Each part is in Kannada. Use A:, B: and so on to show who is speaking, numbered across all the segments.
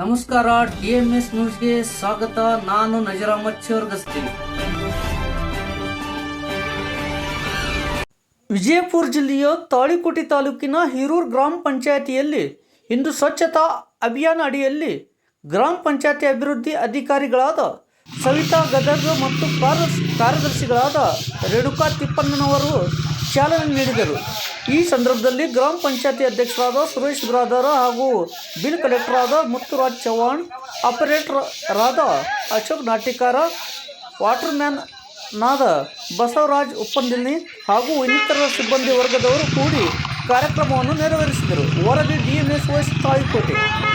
A: ನಮಸ್ಕಾರ ಟಿ ಎಂ ಎಸ್ ನ್ಯೂಸ್ಗೆ ಸ್ವಾಗತ. ನಾನು ನಜರಾಮಚ್ಚಿ ಅಹಮದ್ ಗಸ್ತಿ ವಿಜಯಪುರ ಜಿಲ್ಲೆಯ ತಾಳಿಕೋಟೆ ತಾಲೂಕಿನ ಹಿರೂರ್ ಗ್ರಾಮ ಪಂಚಾಯತಿಯಲ್ಲಿ ಇಂದು ಸ್ವಚ್ಛತಾ ಅಭಿಯಾನ ಅಡಿಯಲ್ಲಿ ಗ್ರಾಮ ಪಂಚಾಯತಿ ಅಭಿವೃದ್ಧಿ ಅಧಿಕಾರಿಗಳಾದ ಸವಿತಾ ಗದಗ ಮತ್ತು ಕಾರ್ಯ ಕಾರ್ಯದರ್ಶಿಗಳಾದ ರೇಣುಕಾ ತಿಪ್ಪಣ್ಣನವರು ಚಾಲನೆ ನೀಡಿದರು. ಈ ಸಂದರ್ಭದಲ್ಲಿ ಗ್ರಾಮ ಪಂಚಾಯತಿ ಅಧ್ಯಕ್ಷರಾದ ಸುರೇಶ್ ಬ್ರಾದರ್ ಹಾಗೂ ಬಿಲ್ ಕಲೆಕ್ಟರ್ ಆದ ಮುತ್ತುರಾಜ್ ಚವ್ಹಾಣ್, ಆಪರೇಟರ್ ರಾದ ಅಶೋಕ್ ನಾಟಿಕಾರ, ವಾಟರ್ಮ್ಯಾನ್ ನಾದ ಬಸವರಾಜ್ ಉಪ್ಪಂದಿನಿ ಹಾಗೂ ಇನ್ನಿತರ ಸಿಬ್ಬಂದಿ ವರ್ಗದವರು ಕೂಡಿ ಕಾರ್ಯಕ್ರಮವನ್ನು ನೆರವೇರಿಸಿದರು. ವರದಿ ವೈಸ್ ತಾಳಿಕೋಟೆ
B: ಅಲ್ಲಿ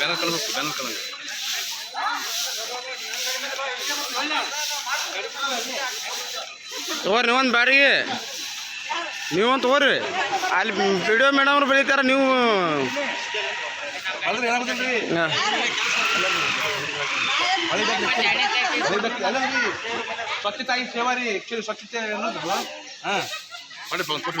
B: ಬ್ಯಾನರ್ ಕಳ್ಬೇಕು ಬ್ಯಾನರ್ ಕಳಂಗ ತಗೋರಿ ನೀವೊಂದು ಬ್ಯಾರಿಗೆ ನೀವೊಂದು ತಗೋರಿ. ಅಲ್ಲಿ ವಿಡಿಯೋ ಮೇಡಮ್ ಅವ್ರು ಬೆಳಿತಾರ ನೀವು.
C: ಸ್ವಚ್ಛತಾ ಈ ಸೇವಾ ರೀ ಆಕ್ಚುಲಿ ಸ್ವಚ್ಛತೆ ಅನ್ನೋದು. ಹಾಂ.
B: ಮಾಡಿ ಕೊಟ್ಟು